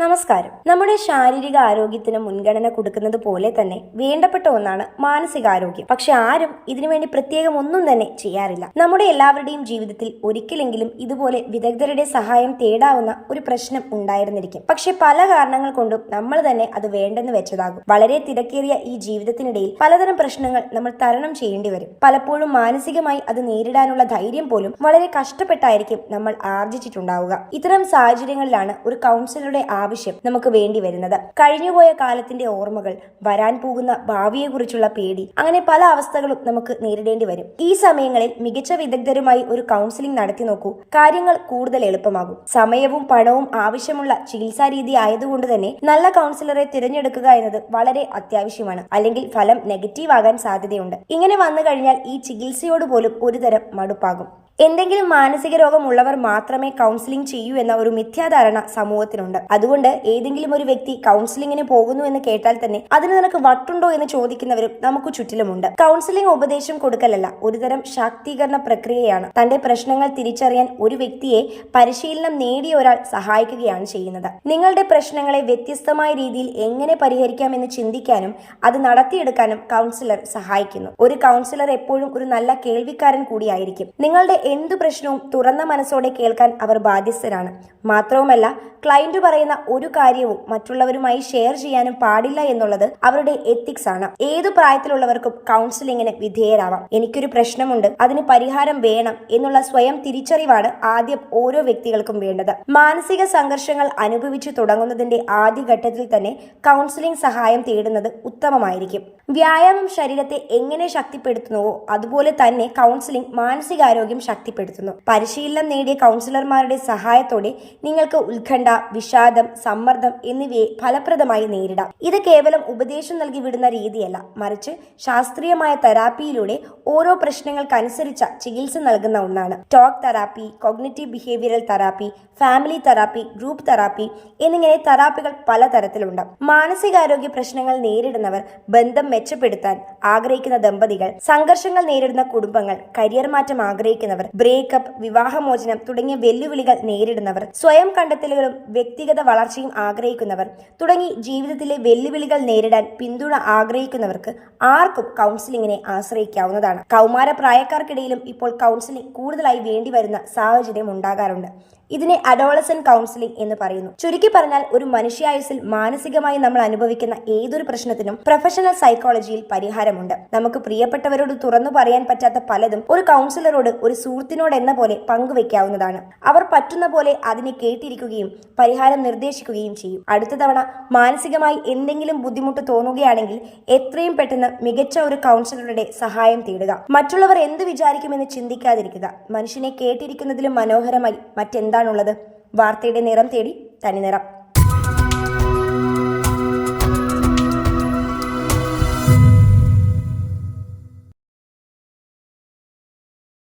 നമസ്കാരം. നമ്മുടെ ശാരീരിക ആരോഗ്യത്തിന് മുൻഗണന കൊടുക്കുന്നത് പോലെ തന്നെ വേണ്ടപ്പെട്ട ഒന്നാണ് മാനസികാരോഗ്യം. പക്ഷെ ആരും ഇതിനുവേണ്ടി പ്രത്യേകം ഒന്നും തന്നെ ചെയ്യാറില്ല. നമ്മുടെ എല്ലാവരുടെയും ജീവിതത്തിൽ ഒരിക്കലെങ്കിലും ഇതുപോലെ വിദഗ്ധരുടെ സഹായം തേടാവുന്ന ഒരു പ്രശ്നം ഉണ്ടായിരുന്നിരിക്കും. പക്ഷെ പല കാരണങ്ങൾ കൊണ്ടും നമ്മൾ തന്നെ അത് വേണ്ടെന്ന് വെച്ചതാകും. വളരെ തിരക്കേറിയ ഈ ജീവിതത്തിനിടയിൽ പലതരം പ്രശ്നങ്ങൾ നമ്മൾ തരണം ചെയ്യേണ്ടി വരും. പലപ്പോഴും മാനസികമായി അത് നേരിടാനുള്ള ധൈര്യം പോലും വളരെ കഷ്ടപ്പെട്ടായിരിക്കും നമ്മൾ ആർജിച്ചിട്ടുണ്ടാവുക. ഇത്തരം സാഹചര്യങ്ങളിലാണ് ഒരു കൗൺസിലറുടെ ആവശ്യം നമുക്ക് വേണ്ടി വരുന്നത്. കഴിഞ്ഞുപോയ കാലത്തിന്റെ ഓർമ്മകൾ വരാൻ പോകുന്ന ഭാവിയെക്കുറിച്ചുള്ള പേടി അങ്ങനെ പല അവസ്ഥകളും നമുക്ക് നേരിടേണ്ടി വരും. ഈ സമയങ്ങളിൽ മികച്ച വിദഗ്ധരുമായി ഒരു കൗൺസിലിംഗ് നടത്തി നോക്കൂ. കാര്യങ്ങൾ കൂടുതൽ എളുപ്പമാകും. സമയവും പണവും ആവശ്യമുള്ള ചികിത്സാ രീതി ആയതുകൊണ്ട് തന്നെ നല്ല കൗൺസിലറെ തിരഞ്ഞെടുക്കുക എന്നത് വളരെ അത്യാവശ്യമാണ്. അല്ലെങ്കിൽ ഫലം നെഗറ്റീവ് ആകാൻ സാധ്യതയുണ്ട്. ഇങ്ങനെ വന്നു കഴിഞ്ഞാൽ ഈ ചികിത്സയോട് പോലും ഒരുതരം മടുപ്പാകും. എന്തെങ്കിലും മാനസിക രോഗമുള്ളവർ മാത്രമേ കൗൺസിലിംഗ് ചെയ്യൂ എന്ന ഒരു മിഥ്യാധാരണ സമൂഹത്തിനുണ്ട്. അതുകൊണ്ട് ഏതെങ്കിലും ഒരു വ്യക്തി കൗൺസിലിംഗിന് പോകുന്നു എന്ന് കേട്ടാൽ തന്നെ അതിന് നിനക്ക് വട്ടുണ്ടോ എന്ന് ചോദിക്കുന്നവരും നമുക്ക് ചുറ്റിലുമുണ്ട്. കൗൺസിലിംഗ് ഉപദേശം കൊടുക്കലല്ല ഒരുതരം ശാക്തീകരണ പ്രക്രിയയാണ്. തന്റെ പ്രശ്നങ്ങൾ തിരിച്ചറിയാൻ ഒരു വ്യക്തിയെ പരിശീലനം നേടിയ ഒരാൾ സഹായിക്കുകയാണ് ചെയ്യുന്നത്. നിങ്ങളുടെ പ്രശ്നങ്ങളെ വ്യത്യസ്തമായ രീതിയിൽ എങ്ങനെ പരിഹരിക്കാമെന്ന് ചിന്തിക്കാനും അത് നടത്തിയെടുക്കാനും കൗൺസിലർ സഹായിക്കുന്നു. ഒരു കൗൺസിലർ എപ്പോഴും ഒരു നല്ല കേൾവിക്കാരൻ കൂടിയായിരിക്കും. നിങ്ങളുടെ എന്തു പ്രശ്നവും തുറന്ന മനസ്സോടെ കേൾക്കാൻ അവർ ബാധ്യസ്ഥരാണ്. മാത്രവുമല്ല ക്ലയന്റ് പറയുന്ന ഒരു കാര്യവും മറ്റുള്ളവരുമായി ഷെയർ ചെയ്യാനും പാടില്ല എന്നുള്ളത് അവരുടെ എത്തിക്സ് ആണ്. ഏതു പ്രായത്തിലുള്ളവർക്കും കൗൺസിലിങ്ങിന് വിധേയരാവാം. എനിക്കൊരു പ്രശ്നമുണ്ട് അതിന് പരിഹാരം വേണം എന്നുള്ള സ്വയം തിരിച്ചറിവാണ് ആദ്യം ഓരോ വ്യക്തികൾക്കും വേണ്ടത്. മാനസിക സംഘർഷങ്ങൾ അനുഭവിച്ചു തുടങ്ങുന്നതിന്റെ ആദ്യഘട്ടത്തിൽ തന്നെ കൗൺസിലിംഗ് സഹായം തേടുന്നത് ഉത്തമമായിരിക്കും. വ്യായാമം ശരീരത്തെ എങ്ങനെ ശക്തിപ്പെടുത്തുന്നുവോ അതുപോലെ തന്നെ കൗൺസിലിംഗ് മാനസികാരോഗ്യം ശക്തിപ്പെടുത്തുന്നു. പരിശീലനം നേടിയ കൗൺസിലർമാരുടെ സഹായത്തോടെ നിങ്ങൾക്ക് ഉത്കണ്ഠ വിഷാദം സമ്മർദ്ദം എന്നിവയെ ഫലപ്രദമായി നേരിടാം. ഇത് കേവലം ഉപദേശം നൽകി വിടുന്ന രീതിയല്ല. മറിച്ച് ശാസ്ത്രീയമായ തെറാപ്പിയിലൂടെ ഓരോ പ്രശ്നങ്ങൾക്കനുസരിച്ച ചികിത്സ നൽകുന്ന ഒന്നാണ്. Talk therapy cognitive behavioural therapy family therapy group therapy എന്നിങ്ങനെ തെറാപ്പികൾ പലതരത്തിലുണ്ട്. മാനസികാരോഗ്യ പ്രശ്നങ്ങൾ നേരിടുന്നവർ ബന്ധം മെച്ചപ്പെടുത്താൻ ആഗ്രഹിക്കുന്ന ദമ്പതികൾ സംഘർഷങ്ങൾ നേരിടുന്ന കുടുംബങ്ങൾ കരിയർ മാറ്റം ആഗ്രഹിക്കുന്നവർ ബ്രേക്കപ്പ് വിവാഹമോചനം തുടങ്ങിയ വെല്ലുവിളികൾ നേരിടുന്നവർ സ്വയം കണ്ടെത്തലുകളും വ്യക്തിഗത വളർച്ചയും ആഗ്രഹിക്കുന്നവർ തുടങ്ങി ജീവിതത്തിലെ വെല്ലുവിളികൾ നേരിടാൻ പിന്തുണ ആഗ്രഹിക്കുന്നവർക്ക് ആർക്കും കൗൺസിലിങ്ങിനെ ആശ്രയിക്കാവുന്നതാണ്. കൗമാര പ്രായക്കാർക്കിടയിലും ഇപ്പോൾ കൗൺസിലിംഗ് കൂടുതലായി വേണ്ടിവരുന്ന സാഹചര്യം ഉണ്ടാകാറുണ്ട്. ഇതിനെ അഡോളസൻ കൗൺസിലിംഗ് എന്ന് പറയുന്നു. ചുരുക്കി പറഞ്ഞാൽ ഒരു മനുഷ്യായുസിൽ മാനസികമായി നമ്മൾ അനുഭവിക്കുന്ന ഏതൊരു പ്രശ്നത്തിനും പ്രൊഫഷണൽ സൈക്കോളജിയിൽ പരിഹാരമുണ്ട്. നമുക്ക് പ്രിയപ്പെട്ടവരോട് തുറന്നു പറയാൻ പറ്റാത്ത പലതും ഒരു കൗൺസിലറോട് ഒരു സുഹൃത്തിനോട് എന്ന പോലെ പങ്കുവെക്കാവുന്നതാണ്. അവർ പറ്റുന്ന പോലെ അതിനെ കേട്ടിരിക്കുകയും പരിഹാരം നിർദ്ദേശിക്കുകയും ചെയ്യും. അടുത്ത തവണ മാനസികമായി എന്തെങ്കിലും ബുദ്ധിമുട്ട് തോന്നുകയാണെങ്കിൽ എത്രയും പെട്ടെന്ന് മികച്ച ഒരു കൗൺസിലറുടെ സഹായം തേടുക. മറ്റുള്ളവർ എന്ത് വിചാരിക്കുമെന്ന് ചിന്തിക്കാതിരിക്കുക. മനുഷ്യനെ കേട്ടിരിക്കുന്നതിലും മനോഹരമായി മറ്റെന്താണുള്ളത്? വാർത്തയുടെ നിറം തേടി തനി നിറം